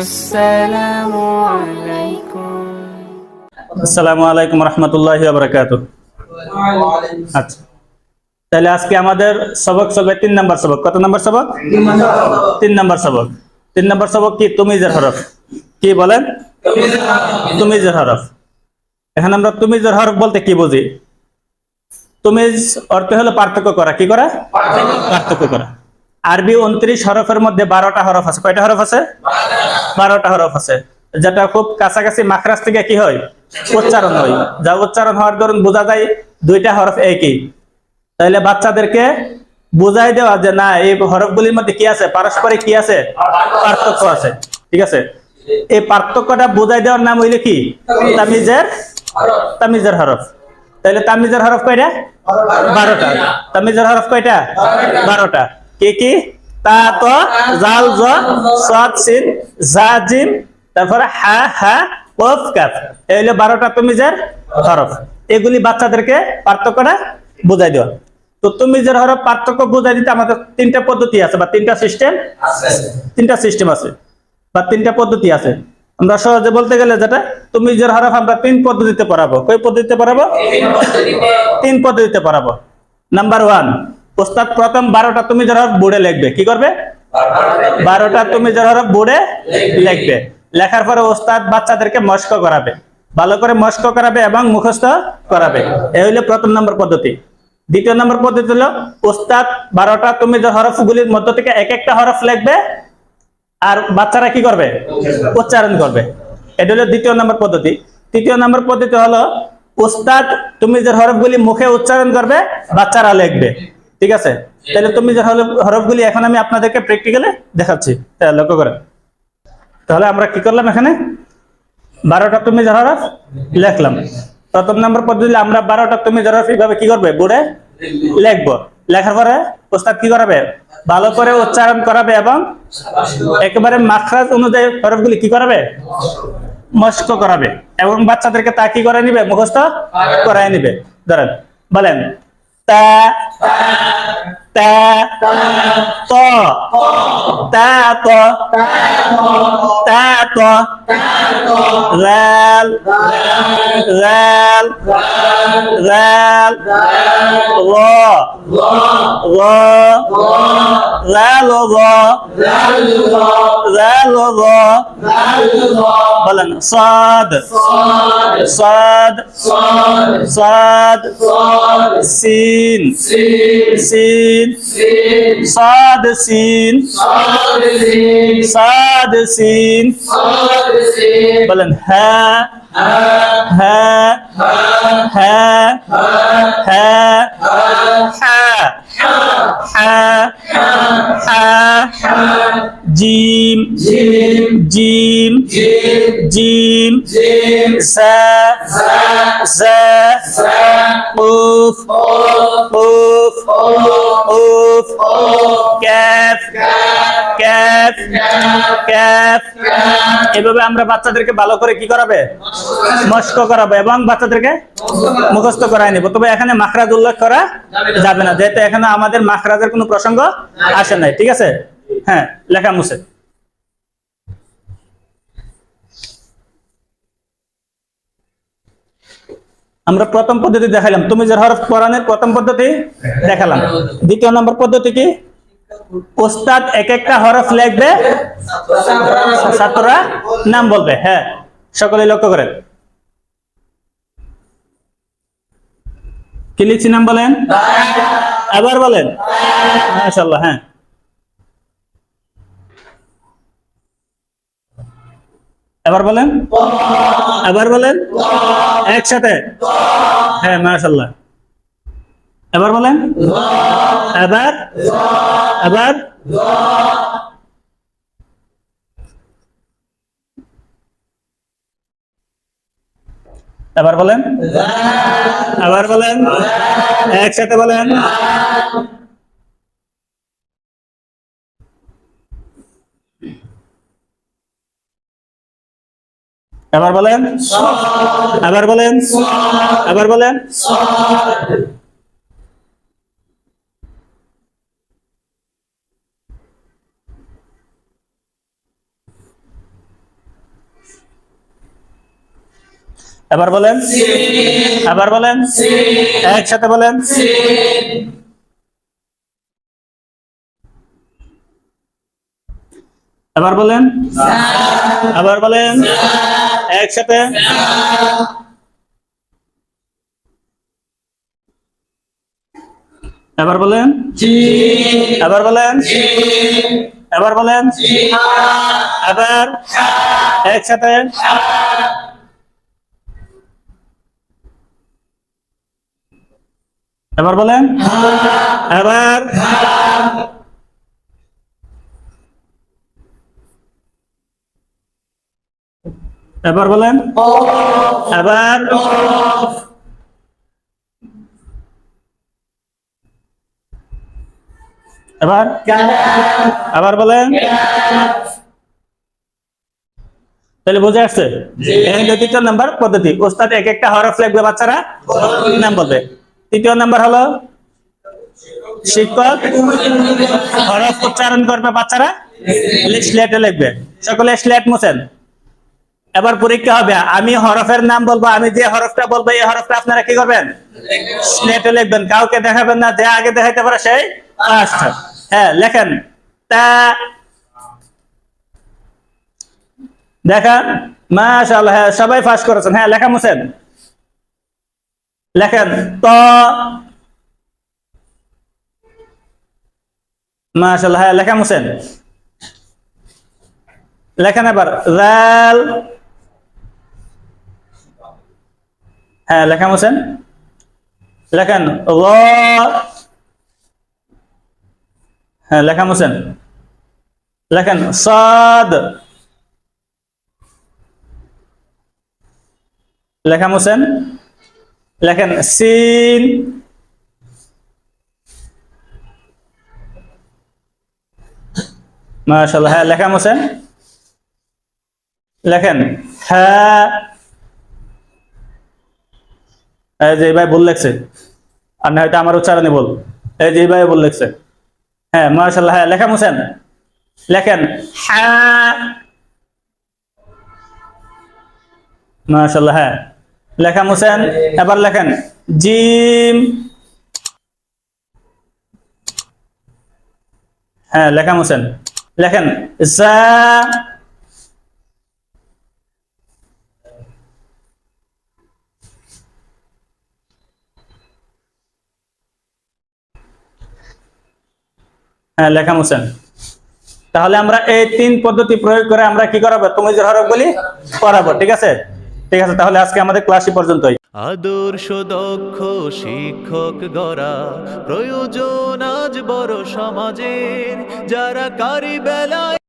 আসসালামু আলাইকুম। আচ্ছা। তাহলে আজকে আমাদের সবক তিন নম্বর সবক। কত নম্বর সবক? তিন নম্বর সবক। তিন নম্বর সবক কি? হরফ। কি বলেন? তুমিজের হরফ। এখন আমরা যে হরফ বলতে কি বুঝি? তুমি অর্থ হলো পার্থক্য করা। কি করা? পার্থক্য করা। আরবি উনত্রিশ হরফের মধ্যে বারোটা হরফ আছে। কয়টা হরফ আছে? বারোটা হরফ আছে। যেটা খুব কাছাকাছি মাখরাজ থেকে কি হয়? উচ্চারণ হয়। যা উচ্চারণ হওয়ার দরুন বোঝা যায় দুইটা হরফ একই। তাহলে বাচ্চাদেরকে বুঝাই দেওয়া যে, না, এই হরফগুলির মধ্যে কি আছে? পারস্পরিক কি আছে? পার্থক্য আছে। ঠিক আছে? এই পার্থক্যটা বুঝাই দেওয়ার নাম হইলে কি? তামিজের তামিজের হরফ। তাহলে তামিজের হরফ কয়টা? বারোটা। তামিজের হরফ কয়টা? বারোটা। কি কি? তা তো জাল জ সাদ সিন জা জিম তারপরে হা হা ওফ কাফ। এই হলো বারোটা তামিজের হরফ। এগুলি বাচ্চাদেরকে পার্থক্যটা বুঝাই দেওয়া। তো তামিজের হরফ পার্থক্য বুঝাই দিতে আমাদের তিনটা পদ্ধতি আছে বা তিনটা সিস্টেম তিনটা সিস্টেম আছে বা তিনটা পদ্ধতি আছে। আমরা সহজে বলতে গেলে যেটা তুমি যে হরফ আমরা তিন পদ্ধতিতে পড়াবো। কই পদ্ধতিতে পড়াবো? তিন পদ্ধতিতে। পড়াবো। নাম্বার ওয়ান ওস্তাদ, প্রথম বারোটা তুমি যে হরফ বোর্ডে লিখবে। কি করবে? বারোটা তুমি যে হরফ বোর্ডে লিখবে। লেখার পরে ওস্তাদ বাচ্চাদেরকে মস্ক করাবে। ভালো করে মস্ক করাবে এবং মুখস্থ করাবে। এই হইল প্রথম নম্বর পদ্ধতি। দ্বিতীয় নম্বর পদ্ধতি হলো, ওস্তাদ বারোটা তুমি যে হরফগুলির মধ্য থেকে এক একটা হরফ লিখবে আর বাচ্চারা কি করবে? উচ্চারণ করবে। এটা হলো দ্বিতীয় নম্বর পদ্ধতি। তৃতীয় নম্বর পদ্ধতি হলো, ওস্তাদ তুমি যে হরফগুলি মুখে উচ্চারণ করবে, বাচ্চারা লিখবে। ঠিক আছে? তাহলে তুমি হরফ- হরফগুলি এখন আমি আপনাদেরকে প্র্যাকটিক্যালে দেখাচ্ছি। তাহলে লক্ষ্য করেন। তাহলে আমরা কি করলাম এখানে? বারোটা তুমি হরফ লিখলাম। প্রথম নম্বর পদ্ধতি আমরা বারোটা তুমি হরফ এইভাবে কি করবে? বোর্ডে লিখব। লেখার পরে উস্তাদ কি করাবে? ভালো করে উচ্চারণ করাবে এবং একেবারে মাখরাজ অনুযায়ী হরফগুলি কি করাবে? মস্ক করাবে এবং বাচ্চাদেরকে তা কি করে নিবে? মুখস্থ করাই নিবে। ধরেন বলেন তা তা ত তা ত তা ত লাল লাল লাল র র লাল র লাল র বলেন, সাদ। সাদ। সাদ। সিন। সিন। সাদ সিন। সাদ সিন। বলেন হ্যাঁ। হ্যাঁ। হ্যাঁ। হ্যাঁ। হ্যাঁ। জিম জিম জিম সা সা উফ উফ উফ ক্যাফ ক্যাফ ক্যাফ এভাবে আমরা বাচ্চাদেরকে ভালো করে কি করাবে? মস্ক করাবো এবং বাচ্চাদেরকে মুখস্থ করাই তবে এখানে মাখরাজ উল্লেখ করা যাবে না, যেহেতু এখানে আমাদের মাখরাজের কোনো প্রসঙ্গ আসে নাই, ঠিক আছে? হ্যাঁ লেখা মুছে। আমরা প্রথম পদ্ধতি দেখালাম তুমি যে হরফ প্রথম পদ্ধতি দেখালাম। দ্বিতীয় নম্বর পদ্ধতি কি? ওস্তাদ এক একটা হরফ লিখবে। ছাত্ররা নাম বলবে হ্যাঁ। সকলে লক্ষ্য করেন। কি লিখছি নাম বলেন? আবার বলেন। মাশাআল্লাহ হ্যাঁ। এবার বলেন? এবার বলেন? একসাথে? হ্যাঁ মাশাআল্লাহ। এবার বলেন। এবার। এবার। এবার বলেন। আবার বলেন। একসাথে বলেন। এবার বলেন। আবার বলেন। আবার বলেন। এবার বলেন। আবার বলেন। একসাথে বলেন। আবার বলেন। আবার বলেন। একসাথে। এবার বলেন। এবার বলেন। এবার বলেন। এবার। একসাথে। এবার বলেন। এবার। এবার বলেন। এবার। এবার। আবার বলেন। তাহলে বুঝে আসছে? এই হলো নাম্বার পদ্ধতি। ওস্তাদ এক একটা হরফ লিখবে বাচ্চারা নাম বলবে। তৃতীয় নাম্বার হলো শিক্ষক, হরফ উচ্চারণ করবে বাচ্চারা। স্লেটে লিখবে। সকলে স্লেট মুছেন। এবার পরীক্ষা হবে। আমি হরফের নাম বলব, আমি যে হরফটা বলব, এই হরফটা আপনারা কি করবেন? স্লেটে লিখবেন। কাউকে দেখাবেন না, যে আগে দেখাইতে পারে সেই ফার্স্ট হ্যাঁ লেখেন। তা দেখান মাশাআল্লাহ হ্যাঁ সবাই ফার্স্ট করেছেন। হ্যাঁ লেখা মুছেন। লেখেন ত মাশাআল্লাহ হ্যাঁ লেখা মুছেন লেখেন এবার জাল হ্যাঁ লেখা মুছেন লেখেন ল হ্যাঁ লেখা মুছেন লেখেন সাদ লেখা মুছেন লেখেন সিন মাশাআল্লাহ হ্যাঁ লেখা মুছেন লেখেন হ্যাঁ। এই যে ভাই ভুল লেখছে। আর না হয়তো আমার উচ্চারণে ভুল। এই যে ভাই ভুল লেখছে। হ্যাঁ মাশাআল্লাহ হ্যাঁ লেখা মুছেন। লেখেন হ্যাঁ। মাশাআল্লাহ হ্যাঁ। লেখা মুছেন এবার লেখেন। জিম। হ্যাঁ লেখা মুছেন লেখেন হ্যাঁ লেখা মুছেন তাহলে আমরা এই তিন পদ্ধতি প্রয়োগ করে আমরা কি করাবো? তুমি যে হরফ বলি, করাবো, ঠিক আছে? ঠিক আছে, তাহলে আজকে আমাদের ক্লাস পর্যন্তই। আদর্শ দক্ষ শিক্ষক গড়া, প্রয়োজন আজ বড় সমাজের, যারা কারি বেলায়